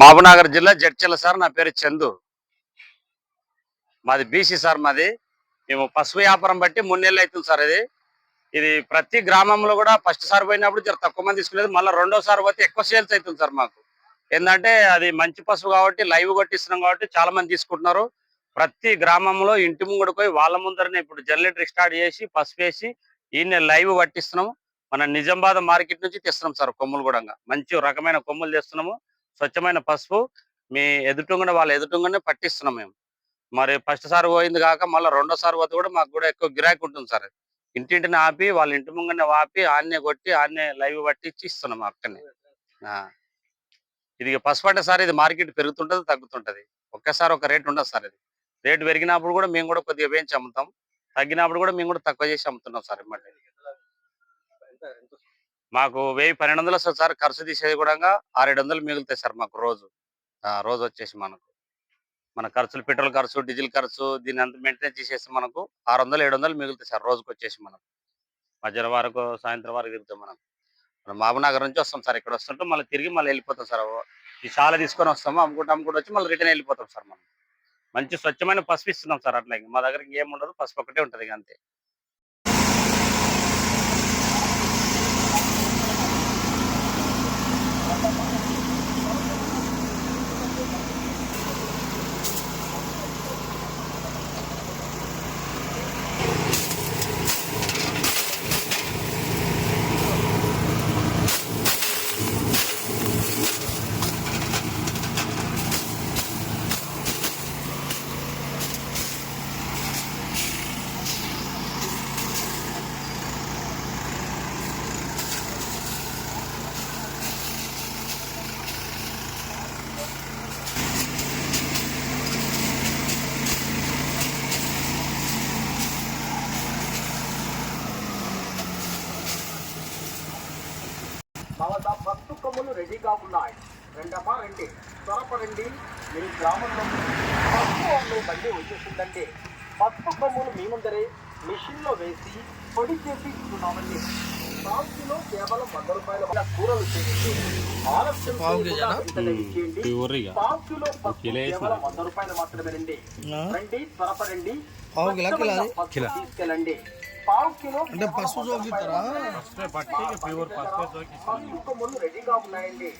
మహబూబ్నగర్ జిల్లా జడ్చల సార్ నా పేరు చందు. మాది బీసీ సార్ మాది. మేము పసుపు వ్యాపారం బట్టి మూడు నెలలు అవుతుంది సార్ ఇది. ఇది ప్రతి గ్రామంలో కూడా ఫస్ట్ సార్ పోయినప్పుడు జర తక్కువ మంది తీసుకునేది మళ్ళీ రెండోసారి పోతే ఎక్కువ సేల్స్ అవుతుంది సార్ మాకు. ఏంటంటే అది మంచి పసుపు కాబట్టి లైవ్ కొట్టిస్తున్నాం కాబట్టి చాలా మంది తీసుకుంటున్నారు. ప్రతి గ్రామంలో ఇంటి ముంగడు పోయి వాళ్ళ ముందరనే ఇప్పుడు జనరేటర్ స్టార్ట్ చేసి పసుపు వేసి ఈయన లైవ్ పట్టిస్తున్నాము మన నిజామాబాద్ మార్కెట్ నుంచి తెస్తున్నాం సార్ కొమ్ములు కూడా. మంచి రకమైన కొమ్ములు తెస్తున్నాము. స్వచ్ఛమైన పసుపు మీ ఎదుటుంగానే వాళ్ళ ఎదుటుంగానే పట్టిస్తున్నాం మేము. మరి ఫస్ట్ సారి పోయింది కాక మళ్ళీ రెండోసారి పోతే కూడా మాకు కూడా ఎక్కువ గిరాకీ ఉంటుంది సార్. ఇంటింటిని ఆపి వాళ్ళ ఇంటి ముంగనే ఆపి ఆన్నే కొట్టి ఆన్నే లైవ్ పట్టించి ఇస్తున్నాం అక్కడనే ఆ. ఇది పసుపు అంటే సార్ ఇది మార్కెట్ పెరుగుతుంటది తగ్గుతుంటది. ఒక్కసారి ఒక రేట్ ఉండదు సార్ ఇది. రేటు పెరిగినప్పుడు కూడా మేము కూడా కొద్దిగా వేయించి అమ్ముతాం. తగ్గినప్పుడు కూడా మేము కూడా తక్కువ చేసి అమ్ముతున్నాం సార్ ఇమ్మటి. మాకు వెయ్యి పన్నెండు వందలు వస్తుంది సార్ ఖర్చు తీసేది కూడా ఆరేడు వందలు మిగులుతాయి సార్ మాకు రోజు. ఆ, రోజు వచ్చేసి మనకు. మన ఖర్చులు పెట్రోల్ ఖర్చు డీజిల్ ఖర్చు దీని అంతా మెయింటైన్ చేసేసి మనకు ఆరు వందలు ఏడు వందలు మిగులుతాయి సార్ రోజుకి వచ్చేసి మనకు. మధ్యాహ్నం వరకు సాయంత్రం వరకు తిరుగుతాం మనం. మనం మహబూబ్నగర్ నుంచి వస్తాం సార్ ఇక్కడ వస్తుంటే మళ్ళీ తిరిగి మళ్ళీ వెళ్ళిపోతాం సార్. ఈ చాలా తీసుకొని వస్తాము అమ్ముకుంటూ అమ్ముకుంటూ వచ్చి మళ్ళీ రిటర్న్ వెళ్ళిపోతాం సార్ మనం. మంచి స్వచ్ఛమైన పసుపు ఇస్తున్నాం సార్ అట్లా మా దగ్గర ఇంకేం ఉండదు పసుపు ఒకటే ఉంటుంది అంతే. వద్ద పసుపు కొమ్ములు రెడీగా ఉన్నాయి రెండమ్మా రండి. త్వరపడండి మీ గ్రామంలో పసుపు వాళ్ళు బండి వచ్చేసిందండి. పసుపు కొమ్ములు మీ ముందరే మిషన్లో వేసి పొడి చేసి ఇస్తున్నామండి. పావు కిలో కేవలం వంద రూపాయల వల్ల కూరలు చేయండి. ఆలస్యం చేయకుండా వెంటనే ఇచ్చేయండి. పావు కిలో పసుపు కేవలం వంద రూపాయలు మాత్రమేనండి. రండి త్వరపడండి అది? పసుపు తీసుకెళ్ళండి. పావు కిలో అంటే పసుపు చూపిస్తారా పసుపు కొమ్ములు రెడీగా ఉన్నాయండి.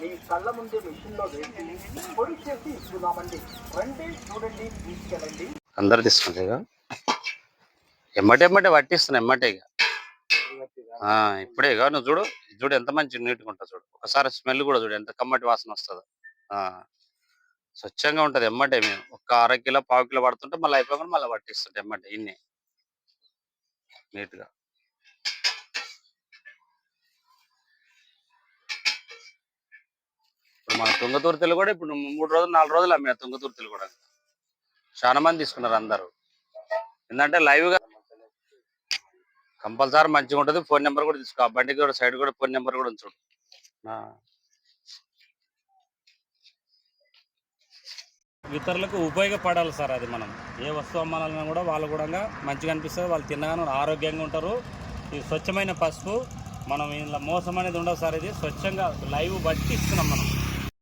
మీ కళ్ళ ముందే మిషన్లో వేసి పొడి చేసి ఇస్తున్నామండి. రండి చూడండి తీసుకెళ్ళండి. అందరు తీసుకుంటాయి ఇక. ఎమ్మటే ఎమ్మటే పట్టిస్తున్నాయి ఎమ్మటే ఇక. ఆ, ఇప్పుడే ఇక నువ్వు చూడు చూడు ఎంత మంచి నీట్గా ఉంటుంది చూడు. ఒకసారి స్మెల్ కూడా చూడు ఎంత కమ్మటి వాసన వస్తుందో. ఆ, స్వచ్ఛంగా ఉంటది ఎమ్మటే మేము. ఒక అర కిలో పావు కిలో పడుతుంటే మళ్ళీ అయిపోయి మళ్ళీ పట్టిస్తుంటే ఎమ్మటే ఇన్ని. నీట్గా. ఇప్పుడు మన తుంగతుర్తిలు కూడా ఇప్పుడు మూడు రోజులు నాలుగు రోజులు అమ్మే తుంగతుర్తిలు కూడా. చాలా మంది తీసుకున్నారు అందరూ. ఏంటంటే లైవ్గా కంపల్సరీ మంచిగా ఉంటుంది ఫోన్ నెంబర్ కూడా తీసుకో. బండికి కూడా సైడ్ కూడా ఫోన్ నెంబర్ కూడా ఉంచుడు. ఇతరులకు ఉపయోగపడాలి సార్ అది మనం. ఏ వస్తువు అమ్మాలన్నా కూడా వాళ్ళు కూడా మంచిగా అనిపిస్తుంది వాళ్ళు తిన్నగానే ఆరోగ్యంగా ఉంటారు. ఇది స్వచ్ఛమైన పసుపు. మనం ఇందులో మోసం అనేది ఉండదు సార్ ఇది. స్వచ్ఛంగా లైవ్ బట్టి ఇస్తున్నాం మనం.